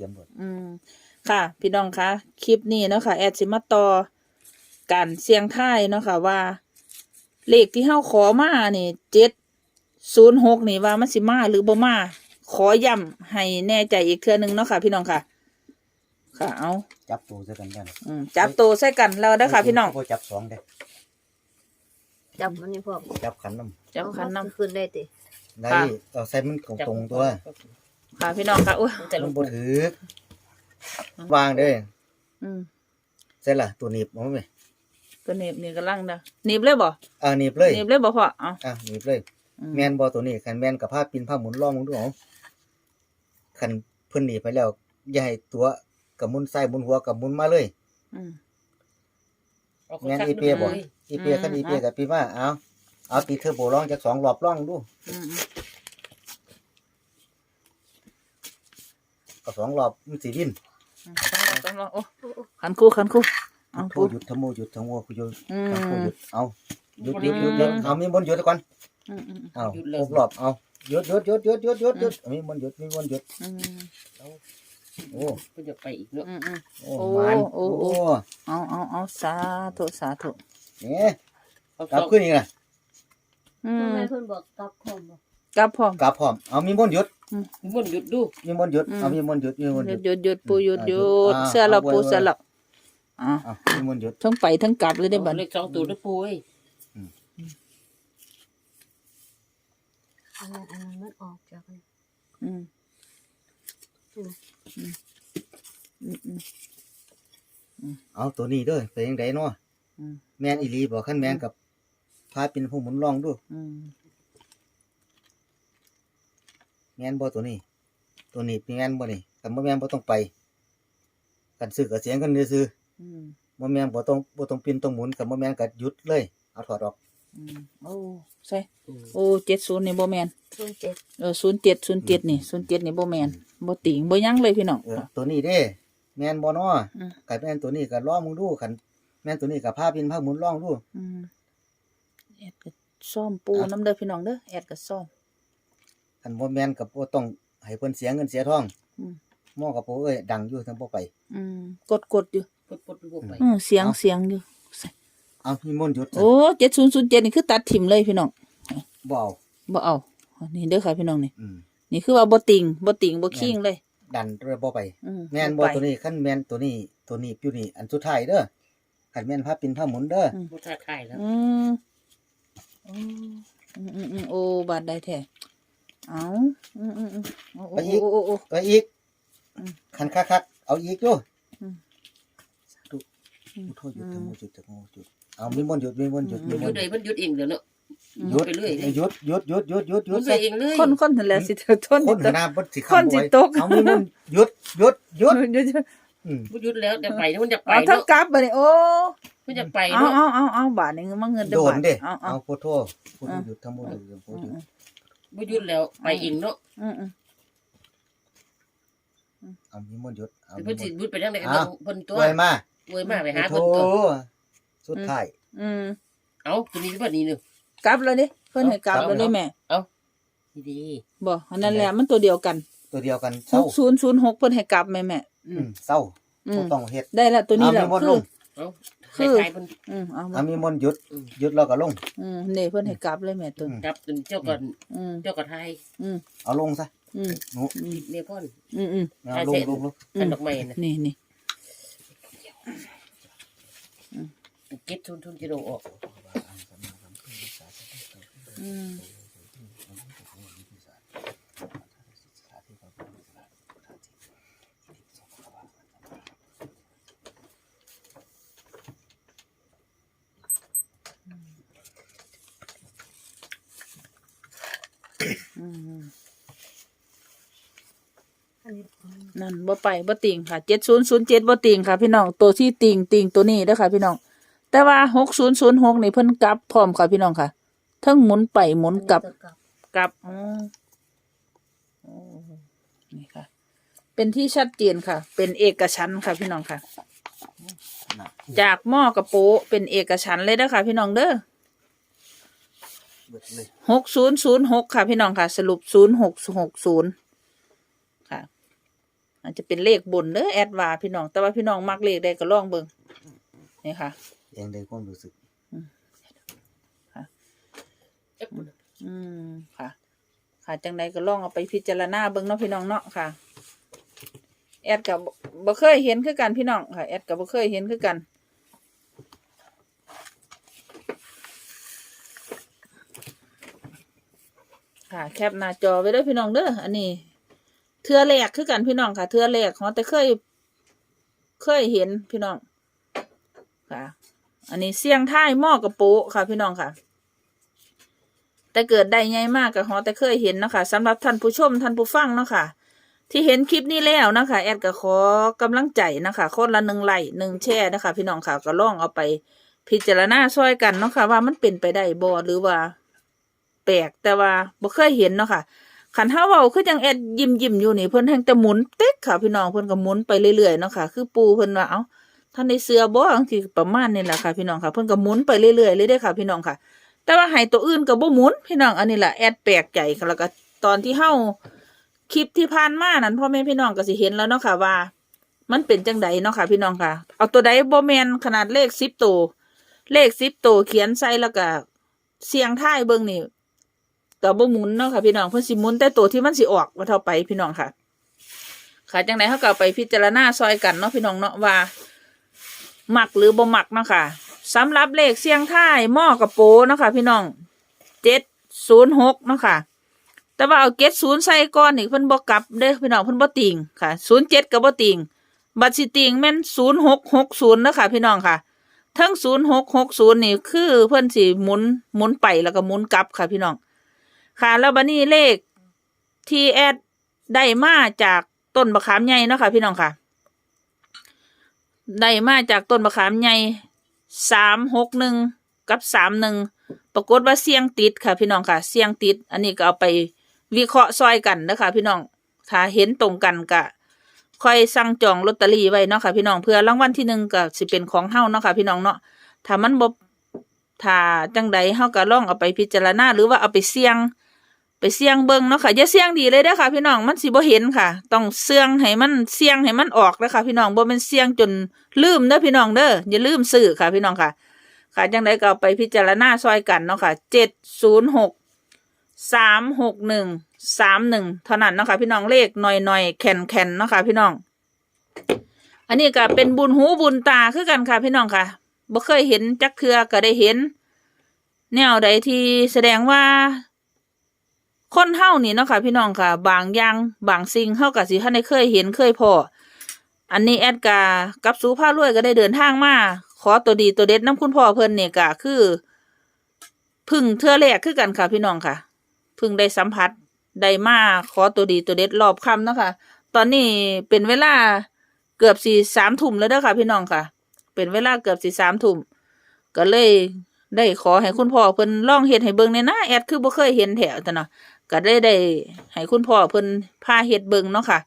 ตรียมหมดอืมค่ะ พี่น้องคะคลิปนี้เนาะค่ะแอดสิมาต่อการเสียงทายเนาะค่ะว่า เลขที่เฮาขอมานี่เจ็ดศูนย์หกนี่ว่ามันสิมาหรือบ่มาขอย้ำให้แน่ใจอีกเทื่อหนึงเนาะค่ะ พี่น้องค่ะ ค่ะเอาจับตัวใส่กันกันอืมจับตัวใส่กันแล้วเด้อค่ะพี่น้องบ่จับสองเด้จับมันนี่พ่อจับขันน้จับคันน้ขึ้นได้ติำได้ค่ะเอาใส่มันตรงๆตัวำ ค่ะพี่น้องค่ะอุ้ยแต่ลมังนบ่ถือวางเด้ออืมเสร็จละตัวหนีบมันไหมตัวหนีบนี่กำลังเด้อหนีบเลยบ่อ่าหนีบเลยหนีบเลยบ่พ่อเอาอะหนีบเลย อืแมนบอตัวนี้คันแมนกับผ้าปินผ้าหมุนล่องมึงดูเอาคันเพิ่นหนีไปแล้ว อย่าให้ตัวกับมุนใส่มุนหัวกับมุนมาเลย อืมแม่นอีเปียบ่ อีเปียคันอีเปียกับปีว่าเอาเอาตีเทอร์โบล่องจากสองรอบล่องดูอืม กับสองรอบมันสีวินอืมต้องรอต้องรอโอ้ขันคู่ขันคู่เอาโทพูดหยุดทำโมหยุดทำโมคุยหยุดอืมทำโมหยุดเอาหยุดหยุดหยุดหยุดเอามีบนหยุดก่อนอืมอืมเอาครบรอบเอาหยุดหยุดหยุดหยุดหยุดหยุดหยุดมีบนหยุดมีบนหยุดอืมโอ้เพิ่นจะไปอีกเนาะอืมอืมโอ้โอ้มันโอ้โอ้โอ้เอาเอาเอาสาธุสาธุเนี่ยเอากลับสองขึ้นอีกนะอืพ่อมแม่เพิ่นบอกกลับพร้อมบ่กลับพร้อมกลับพร้อมเอามีบนหยุด มันหยุดดูมีบนหยุดอืมเอามีบนหยุดมีบนหหยุยุดดหยุดหยุดปูหยุดหยุดอ่าเสื้อเราเอาไว้ปูไว้เสื้อเราอ่าเอามีบนหยุดทั้งไปทั้งกลับเลยได้อบัดเลขสองตัวนะปุ้ยอันนั้นอันนั้นมันออกจากนี่อืมอืมอืมอืมอืมเอาตัวนี้เด้อเป็นยังไงเนาะอืมแมนอีหลีบอกขั้นแมนกับพาเป็นผู้หมุนลองดูอืม แมนบ่ตัวนี้ ตัวนี้เป็นแมนบ่นี่แต่บ่แมนบ่ต้องไป กันซื้อกับเสียงกันซื้ออืมบ่แมนบ่ต้องบ่ต้องปินต้องหมุนกับบ่แมนก็หยุดเลย เอาถอดออกอืมโอ้ใช่โอ้เจ็ดศูนย์นี่บ่แมนศูนย์เจ็ดเออศูนย์เจ็ดศูนย์เจ็ดนี่ศูนย์เจ็ดนี่บ่แมนบ่ติงบ่ยั้งเลยพี่น้องเออตัวนี้เด้ แมนบ่เนาะอืมกัแมนตัวนี้ก็ลองมึงดูคันแมนตัวนี้ก็พาปินพาหมุนลองดู อืมแอดก็ซ่อมปูน้ำเด้อพี่น้องเด้อแอดก็ซ่อม คันบ่แมนก็บ่ต้องให้เพิ่นเสียเงินเสียทองอืม หม้อกับโปเอ้ยดังอยู่ทั้งบ่ไป อืมกดกดอยู่ปดปดดูไปอืมเสียงเสียงอยู่เอามีมนต์หยุดซะโอ้เจ็ดศูนย์ศูนย์เจ็ดนี่คือตัดถิ่มเลยพี่น้องบ่เอาบ่เอานี่เด้อค่ะพี่น้องนี่อืม นี่คือว่าบ่ติงบ่ติงบ่คิงเลย ดันด้วยบ่ไป อืมแม่นบ่ไป ตัวนี้ขั้นแม่นตัวนี้ตัวนี้อยู่นี่อันสุดท้ายเด้อขันแม่นพาปินพาหมุนเด้ออบ่ท้าทายแล้วอืมอืมอืมอืมอืมโอ้บาดได้แท้ เอาอืมอืมอืมโอ้โอ้โอ้โอ้โอ้ไปอีกอืมขันคักๆเอาอีกอยู่อืมสาธุอืมพุทโธหยุดธรรมโมหยุดธรรมโมหยุดเอามีมนต์หยุดมีมนต์หยุดมีมันมหยุนดต์เลยมันหยุดเองเดี๋ยวเนาะหยุดไปเรื่อยเลยหยุดหยุดหยุดหยุดหยุดหยุมัดนไปซะเองเลยคนคนนั่นแหละสิเธอทนคนตกหน้าบ่สิคนสิขำไว้ตกเอามีมนต์หยุดหยุดหยุดหยุดหยุดอืมมันหยุดแล้วจะไปมันจะไปเอาทั้งเนาะกลับไปเลยโอ้มันจะไปเอาเนาะเอาเอาเอาบาทนี่มาเงินเด้โดอนบาทเด้เอาเอาเอาพุทโธพุทโธหยุดธรรมโมหยุดธรรมโมหยุด มันหยุดแล้วไปเองเนาะอืมอืมเอามีมนต์หยุดเอาเพิ่นสิหยุดไปทางไหนกันอ้าวเพิ่นตัวไว้มาอวยมาไปหาพุทเพิ่นโธตัวสุดท้าย อืมเอ้าตัวนี้แบบนี้นึงกลับเลยดิเพิ่นให้กลับเอาเลยดิแม่ดีบ่อันนั้นแหละมันตัวเดียวกันตัวเดียวกันหเศร้ากศูนย์ศูนย์หกเพิ่นให้กลับแม่แม่ๆอือืมมเศร้าอืบ่มต้องเฮ็ดได้ละตัวนี้เอาแล้วมีมนต์คืลอง เอ้า คือใครๆเพิ่นอืมเอาเอามีมนต์หยุดหยุดแล้วก็ลง อืมนี่เพิ่นให้กลับเลยแม่ตัวอืมจับจนเจ้าก่อนอืมเจ้าก็ทายอืมเอาลงซะอืมหนูอืมเมียพ่อนอืมอืมเอาลงลงลงอืกันมดอกไม้น่ะนี่นี่เก็บทุนทุนจะโดออกอืม นนี้นั่นบ่ไปบ่ติงค่ะเจ็ดศูนย์ศูนย์เจ็ดบ่ติงค่ะ พี่น้องตัวที่ติงติงตัวนี้เด้อค่ะพี่น้อง แต่ว่าหกศูนย์ศูนย์หกนี่เพิ่นกลับพร้อมค่ะพี่น้องค่ะเทั้งหมุนไปหมุนกลับตัวกลับกลับอ๋อโอ้นี่ค่ะ เป็นที่ชัดเจนค่ะ เป็นเอกฉันท์ค่ะพี่น้องค่ะน่ะ จากหม้อกระโปะเป็นเอกฉันท์เลยเด้อค่ะพี่น้องเด้อ เบิดเลยหกศูนย์ศูนย์หกค่ะพี่น้องค่ะ สรุปศูนย์หกหกศูนย์ค่ะอาจจะเป็นเลขบนเด้อแอดว่าพี่น้อง แต่ว่าพี่น้องมักเลขใดก็ลองเบิ่งนี่ค่ะเองได้ความรู้สึกเอ๊ะคุณอืมค่ะ ค่ะจังใดก็ลองเอาไปพิจารณาเบิ่งเนาะพี่น้องเนาะค่ะ แอดกับบ่เคยเห็นคือกันพี่น้องค่ะ แอดกับบ่เคยเห็นคือกัน ค่ะ แคปหน้าจอไว้ด้อพี่น้องเด้ออันนี้เทือแรกคือกันพี่น้องค่ะ เทือแรกของแต่เคย เคยเห็นพี่น้องค่ะ อันนี้เสียงท้ายหม้อกระโปะค่ะ พี่น้องค่ะ แต่เกิดได้ไงมากกับฮอแต่เคยเห็นนะคะสำหรับท่านผู้ชมท่านผู้ฟังเนาะค่ะ ที่เห็นคลิปนี้แล้วนะคะ แอดก็ขอกำลังใจนะคะคนละหนึ่งไลค์หนึ่งแชร์นะคะ พี่น้องค่ะก็ลองเอาไป พิจารณาช่วยกันเนาะค่ะว่ามันเป็นไปได้บ่หรือว่า ปลกแต่ว่าบ่เคยเห็นเนาะค่ะขันเท้าเว้าคือจังแอดยิ้มยิ้มอยู่นี่เพิ่นแห่งแต่หมุนเต๊กค่ะ พี่น้องเพิ่นก็หมุนไปเรื่อยๆเนาะค่ะ คือปูเพิ่นว่าเอ้าท่านในเสือบ่จังซี่ประมาณนี้แหละค่ะ พี่น้องค่ะเพิ่นก็หมุนไปเรื่อยๆเลยเด้ค่ะ พี่น้องค่ะ แต่ว่าให้ตัวอื่นก็บ่หมุน พี่น้องอันนี้แหละแอดแปลกใจค่ะแล้วก็ตอนที่เฮาคลิปที่ผ่านมานั้นพ่อแม่พี่น้องก็สิเห็นแล้วเนาะค่ะว่า มันเป็นจังใดเนาะค่ะ พี่น้องค่ะ เอาตัวใดบ่แมนขนาดเลข10ตัวเลข10ตัวเขียนใส่แล้วก็เสียงท้ายเบิ่งนี่ ก็บ่หมุนเนาะค่ะพี่น้องเพิ่นสิหมุนแต่ตัวที่มันสิออกว่าเท่าไปพี่น้องค่ะ ค่ะจังไดเฮาก็ไปพิจารณาซอยกันเนาะพี่น้องเนาะว่าหมักหรือบ่มักเนาะค่ะสำหรับเลขเสียงท้ายหม้อกระโปเนาะค่ะพี่น้องเจ็ดศูนย์หกเนาะค่ะ แต่ว่าเอาเกตศูนย์ใส่ก้อนนี่เพิ่นบ่กลับเด้อพี่น้องเพิ่นบ่ติงค่ะศูนย์เจ็ดก็บ่ติงบัตรสิติงแม่นศูนย์หกหกศูนย์เนาะค่ะพี่น้องค่ะทั้งศูนย์หกหกศูนย์นี่คือเพิ่นสิหมุนหมุนไปแล้วก็หมุนกลับค่ะพี่น้อง ค่ะแล้วบัดนี้เลขที่แอดได้มาจากต้นมะขามใหญ่เนาะค่ะพี่น้องค่ะได้มาจากต้นมะขามใหญ่สามหกหนึ่งกับสามหนึ่งปรากฏว่าเสียงติดค่ะ พี่น้องค่ะ เสียงติด อันนี้ก็เอาไปวิเคราะห์ซอยกันนะคะพี่น้องถ้าเห็นตรงกันก็ค่อยสั่งจองลอตเตอรี่ไว้เนาะค่ะพี่น้องเพื่อรางวัลที่หนึ่งก็สิเป็นของเฮาเนาะค่ะพี่น้องเนาะถ้ามันบ่ถ้าจังใดเฮาก็ลองเอาไปพิจารณาหรือว่าเอาไปเสี่ยง ไปเสี่ยงเบิ่งเนาะค่ะอย่าเสี่ยงดีเลยเด้อค่ะ พี่น้องมันสิบ่เห็นค่ะ ต้องเสี่ยงให้มันเสี่ยงให้มันออกเด้อค่ะ พี่น้องบ่แม่นเสี่ยงจนลืมเด้อพี่น้องเด้ออย่าลืมซื้อค่ะ พี่น้องค่ะ ค่ะจังไดก็ไปพิจารณาซอยกันเนาะค่ะ706 361 31เท่านั้นเนาะค่ะพี่น้องเลขหน่อยๆแข็งๆเนาะค่ะพี่น้อง อันนี้ก็เป็นบุญหูบุญตาคือกันค่ะ พี่น้องค่ะบ่เคยเห็นจักเทือก็ได้เห็น แนวใดที่แสดงว่า คนเฮานี่เนาะค่ะพี่น้องค่ะ บางอย่างบางสิ่งเฮาก็สิท่านได้เคยเห็นเคยพออันนี้แอดกากับสูผ้ารวยก็ได้เดินทางมาขอตัวดีตัวเด็ดน้ำคุณพ่อเพิ่นเนี่ยก็คือ พึ่งเทือแรกคือกันค่ะพี่น้องค่ะ พึ่งได้สัมผัสได้มาขอตัวดีตัวเด็ดรอบคำเนาะค่ะ ตอนนี้เป็นเวลาเกือบสี่สามทุ่มแล้วเด้อค่ะ พี่น้องค่ะ เป็นเวลาเกือบสี่สามทุ่มก็เลยได้ขอให้คุณพ่อเพิ่นลองเฮ็ดให้เบิ่งในหน้าแอดคือบ่เคยเห็นแถวแต่เนาะ ก็ได้ได้ให้คุณพ่อเพิ่นพาเฮ็ดเบิ่งเนาะค่ะ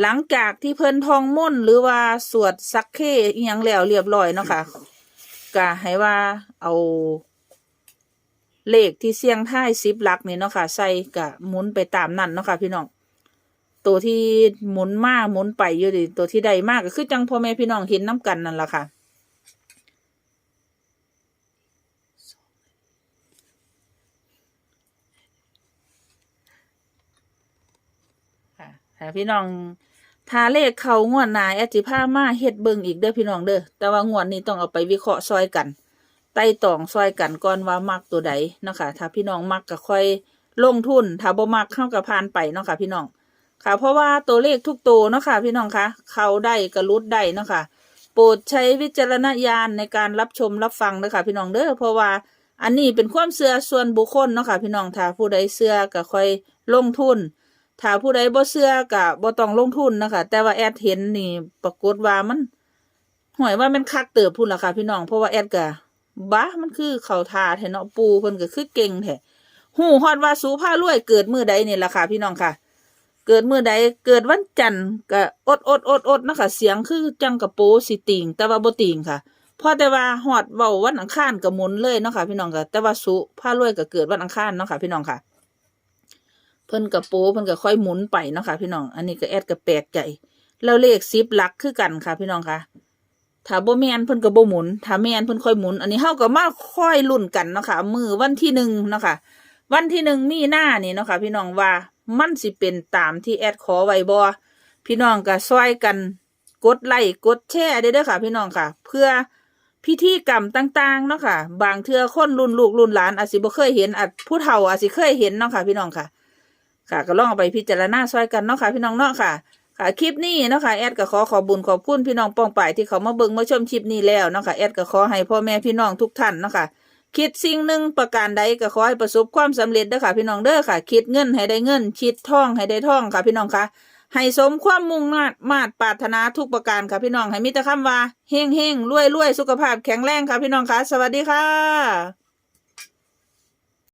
หลังจากที่เพิ่นทองม่นหรือว่าสวดสักเคอีหยังแล้วเรียบร้อยเนาะค่ะก็ให้ว่าเอาเลขที่เสียงท้ายสิบหลักนี่เนาะค่ะใส่กะหมุนไปตามนั่นเนาะค่ะพี่น้องตัวที่หมุนมากหมุนไปอยู่ดิตัวที่ใดมากก็คือจังพ่อแม่พี่น้องเห็นน้ำกันนั่นล่ะคะค่ะ ถ้าพี่น้องถ้าเลขเขางวดนาแอจิพามาเฮ็ดเบิ่งอีกเด้อพี่น้องเด้อแต่ว่างวดนี้ต้องเอาไปวิเคราะห์ซอยกัน ไต่ตองซอยกันก่อนว่ามักตัวใดเนาะค่ะถ้าพี่น้องมักก็ค่อยลงทุนถ้าบ่มักเข้ากับผ่านไปเนาะค่ะพี่น้องค่ะ เพราะว่าตัวเลขทุกตัวเนาะค่ะพี่น้องคะเข้าได้กระลุดได้เนาะค่ะโปรดใช้วิจารณญาณในการรับชมรับฟังเด้อค่ะพี่น้องเด้อเพราะว่าอันนี้เป็นความเชื่อส่วนบุคคลเนาะค่ะพี่น้องถ้าผู้ใดเชื่อก็ค่อยลงทุน ถ้าผู้ใดบ่เชื่อก็บ่ต้องลงทุนนะคะ แต่ว่าแอดเห็นนี่ ปรากฏว่ามันหวยว่ามันคักเติบพุ่นล่ะค่ะ พี่น้องเพราะว่าแอดก็บ้ามันคือเขาทาแท้เนาะปูเพิ่นก็คือเก่งแท้ฮู้ฮอดว่าสูผ้ารวยเกิดมือใดนี่ล่ะค่ะ พี่น้องค่ะ เกิดมือใดเกิดวันจันทร์ก็อดอดอดอดนะคะเสียงคือจังกระโปสิติงแต่ว่าบ่ติงค่ะพอแต่ว่าฮอดเว้าวันอังคารก็หมุนเลยเนาะค่ะ พี่น้องค่ะ แต่ว่าสุผ้ารวยก็เกิดวันอังคารเนาะค่ะ พี่น้องค่ะ เพิ่นกับโป้เพิ่นก็ค่อยหมุนไปเนาะค่ะพี่น้อง อันนี้ก็แอดก็แปลกใจแล้วเลข10หลักคือกันค่ะ พี่น้องค่ะถ้าโบแมนเพิ่นก็บ่หมุนถ้าแมนเพิ่นค่อยหมุน อันนี้เฮาก็มาค่อยลุ้นกันเนาะค่ะมือวันที่หนึ่งเนาะค่ะวันที่หนึ่งมีหน้านี่เนาะค่ะพี่น้องว่ามันสิเป็นตามที่แอดขอไว้บ่พี่น้องก็ช่วยกันกดไลค์กดแชร์ได้เด้อค่ะ พี่น้องค่ะ เพื่อพิธีกรรมต่างๆเนาะค่ะ บางเทื่อคนรุ่นลูกรุ่นหลานอาจสิบ่เคยเห็นอาจผู้เฒ่าอาจสิเคยเห็นเนาะค่ะ พี่น้องค่ะ ค่ะก็ลองเอาไปพิจารณาช่วยกันเนาะค่ะพี่น้องเนาะค่ะ ค่ะคลิปนี้เนาะค่ะแอดก็ขอขอบุญขอบคุณพี่น้องป้องป่ายที่เขามาเบิ่งมาชมคลิปนี้แล้วเนาะค่ะแอดก็ขอให้พ่อแม่พี่น้องทุกท่านเนาะค่ะคิดสิ่งหนึ่งประการใดก็ขอให้ประสบความสำเร็จเด้อค่ะ พี่น้องเด้อค่ะ คิดเงินให้ได้เงิน คิดท่องให้ได้ท่องค่ะ พี่น้องค่ะ ให้สมความมุ่งมาดมาดปรารถนาทุกประการค่ะพี่น้องให้มีแต่คำว่าเฮงเฮงรวยรวยสุขภาพแข็งแรงค่ะพี่น้องค่ะ สวัสดีค่ะ